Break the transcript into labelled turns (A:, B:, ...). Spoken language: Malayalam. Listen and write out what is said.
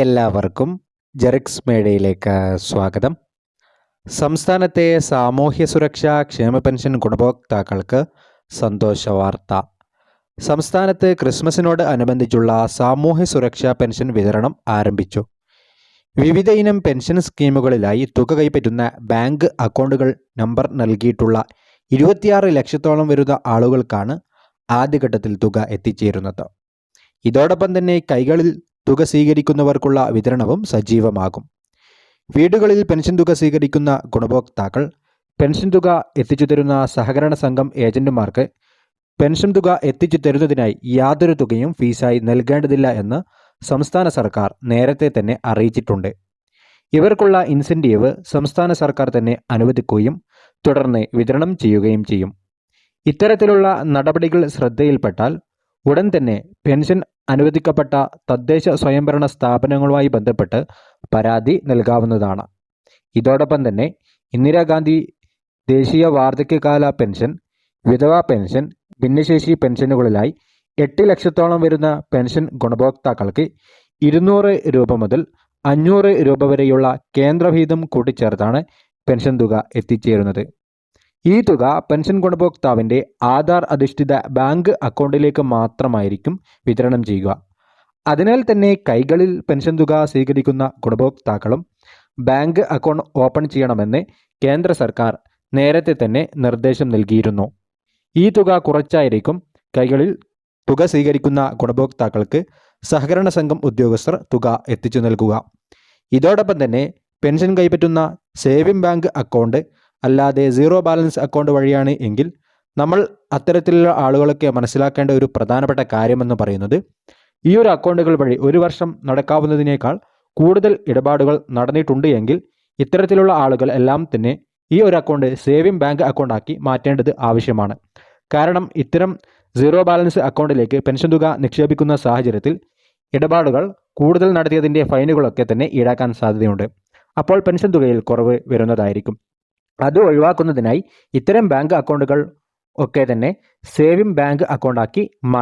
A: എല്ലാവർക്കും ജെറിക്സ് മേഡയിലേക്ക് സ്വാഗതം. സംസ്ഥാനത്തെ സാമൂഹ്യ സുരക്ഷാ ക്ഷേമ പെൻഷൻ ഗുണഭോക്താക്കൾക്ക് സന്തോഷ വാർത്ത. സംസ്ഥാനത്ത് ക്രിസ്മസിനോട് അനുബന്ധിച്ചുള്ള സാമൂഹ്യ സുരക്ഷാ പെൻഷൻ വിതരണം ആരംഭിച്ചു. വിവിധ ഇനം പെൻഷൻ സ്കീമുകളിലായി തുക കൈപ്പറ്റുന്ന ബാങ്ക് അക്കൗണ്ടുകൾ നമ്പർ നൽകിയിട്ടുള്ള ഇരുപത്തിയാറ് ലക്ഷത്തോളം വരുന്ന ആളുകൾക്കാണ് ആദ്യഘട്ടത്തിൽ തുക എത്തിച്ചേരുന്നത്. ഇതോടൊപ്പം തന്നെ കൈകളിൽ തുക സ്വീകരിക്കുന്നവർക്കുള്ള വിതരണവും സജീവമാകും. വീടുകളിൽ പെൻഷൻ തുക സ്വീകരിക്കുന്ന ഗുണഭോക്താക്കൾ പെൻഷൻ തുക എത്തിച്ചു തരുന്ന സഹകരണ സംഘം ഏജന്റുമാർക്ക് പെൻഷൻ തുക എത്തിച്ചു തരുന്നതിനായി യാതൊരു തുകയും ഫീസായി നൽകേണ്ടതില്ല എന്ന് സംസ്ഥാന സർക്കാർ നേരത്തെ തന്നെ അറിയിച്ചിട്ടുണ്ട്. ഇവർക്കുള്ള ഇൻസെന്റീവ് സംസ്ഥാന സർക്കാർ തന്നെ അനുവദിക്കുകയും തുടർന്ന് വിതരണം ചെയ്യുകയും ചെയ്യും. ഇത്തരത്തിലുള്ള നടപടികൾ ശ്രദ്ധയിൽപ്പെട്ടാൽ ഉടൻ തന്നെ പെൻഷൻ അനുവദിക്കപ്പെട്ട തദ്ദേശ സ്വയംഭരണ സ്ഥാപനങ്ങളുമായി ബന്ധപ്പെട്ട് പരാതി നൽകാവുന്നതാണ്. ഇതോടൊപ്പം തന്നെ ഇന്ദിരാഗാന്ധി ദേശീയ വാർദ്ധക്യകാല പെൻഷൻ വിധവാ പെൻഷൻ ഭിന്നശേഷി പെൻഷനുകളിലായി എട്ട് ലക്ഷത്തോളം വരുന്ന പെൻഷൻ ഗുണഭോക്താക്കൾക്ക് ഇരുന്നൂറ് രൂപ മുതൽ അഞ്ഞൂറ് രൂപ വരെയുള്ള കേന്ദ്രഭീതം കൂട്ടിച്ചേർത്താണ് പെൻഷൻ തുക എത്തിച്ചേരുന്നത്. ഈ തുക പെൻഷൻ ഗുണഭോക്താവിന്റെ ആധാർ അധിഷ്ഠിത ബാങ്ക് അക്കൗണ്ടിലേക്ക് മാത്രമായിരിക്കും വിതരണം ചെയ്യുക. അതിനാൽ തന്നെ കൈകളിൽ പെൻഷൻ തുക സ്വീകരിക്കുന്ന ഗുണഭോക്താക്കളും ബാങ്ക് അക്കൗണ്ട് ഓപ്പൺ ചെയ്യണമെന്ന് കേന്ദ്ര സർക്കാർ നേരത്തെ തന്നെ നിർദ്ദേശം നൽകിയിരുന്നു. ഈ തുക കുറച്ചായിരിക്കും കൈകളിൽ തുക സ്വീകരിക്കുന്ന ഗുണഭോക്താക്കൾക്ക് സഹകരണ സംഘം ഉദ്യോഗസ്ഥർ തുക എത്തിച്ചു നൽകുക. ഇതോടൊപ്പം തന്നെ പെൻഷൻ കൈപ്പറ്റുന്ന സേവിംഗ് ബാങ്ക് അക്കൗണ്ട് അല്ലാതെ സീറോ ബാലൻസ് അക്കൗണ്ട് വഴിയാണ് എങ്കിൽ നമ്മൾ അത്തരത്തിലുള്ള ആളുകളൊക്കെ മനസ്സിലാക്കേണ്ട ഒരു പ്രധാനപ്പെട്ട കാര്യമെന്ന് പറയുന്നത് ഈ ഒരു അക്കൗണ്ടുകൾ വഴി ഒരു വർഷം നടക്കാവുന്നതിനേക്കാൾ കൂടുതൽ ഇടപാടുകൾ നടന്നിട്ടുണ്ട് എങ്കിൽ ഇത്തരത്തിലുള്ള ആളുകൾ എല്ലാം തന്നെ ഈ ഒരു അക്കൗണ്ട് സേവിംഗ് ബാങ്ക് അക്കൗണ്ടാക്കി മാറ്റേണ്ടത് ആവശ്യമാണ്. കാരണം ഇത്തരം സീറോ ബാലൻസ് അക്കൗണ്ടിലേക്ക് പെൻഷൻ തുക നിക്ഷേപിക്കുന്ന സാഹചര്യത്തിൽ ഇടപാടുകൾ കൂടുതൽ നടത്തിയതിന്റെ ഫൈനുകളൊക്കെ തന്നെ ഈടാക്കാൻ സാധ്യതയുണ്ട്. അപ്പോൾ പെൻഷൻ തുകയിൽ കുറവ് വരുന്നതായിരിക്കും. അത് ഒഴിവാക്കുന്നതിനായി ഇത്തരം ബാങ്ക് അക്കൗണ്ടുകൾ ഒക്കെ തന്നെ സേവിംഗ് ബാങ്ക് അക്കൗണ്ടാക്കി മാറ്റി